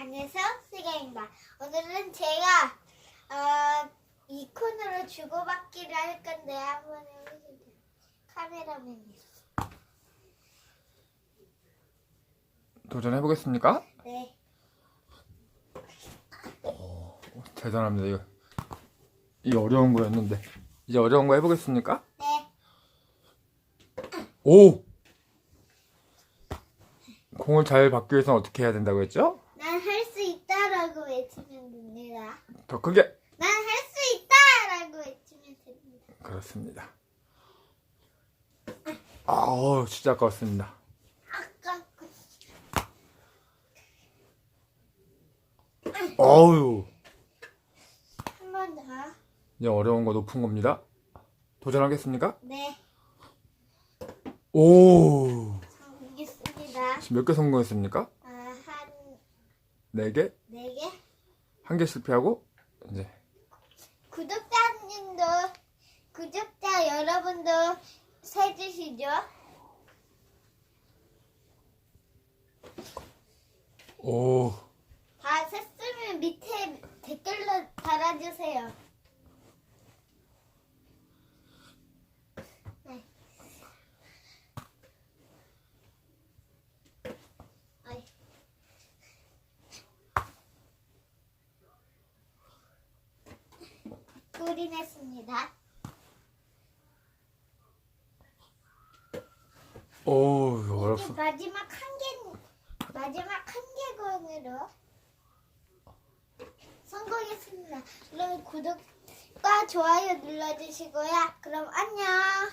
안녕하세요, 시간입니다. 오늘은 제가 어, 이 코너로 주고받기를 할 건데 한번 해보시죠. 카메라맨이. 도전해 보겠습니까? 네. 대단합니다. 이거 이 어려운 거였는데 이제 어려운 거 해보겠습니까? 네. 오 공을 잘 받기 위해서는 어떻게 해야 된다고 했죠? 있다라고 외치면 됩니다. 더 크게 난 할 수 있다라고 외치면 됩니다. 그렇습니다. 아우 진짜 아까웠습니다. 아까 그 어우 한 번 더. 이제 어려운 거 높은 겁니다. 도전하겠습니까? 네. 오. 지금 몇개 성공했습니까? 네 개? 네 개. 한 개 실패하고 이제 구독자님도 구독자 여러분도 세주시죠. 오 다 셌으면 밑에 댓글로 달아주세요. 꿀이 냈습니다. 오 이거 이제 어렵어. 마지막 한 개, 마지막 한 개권으로 성공했습니다. 그럼 구독과 좋아요 눌러주시고요. 그럼 안녕.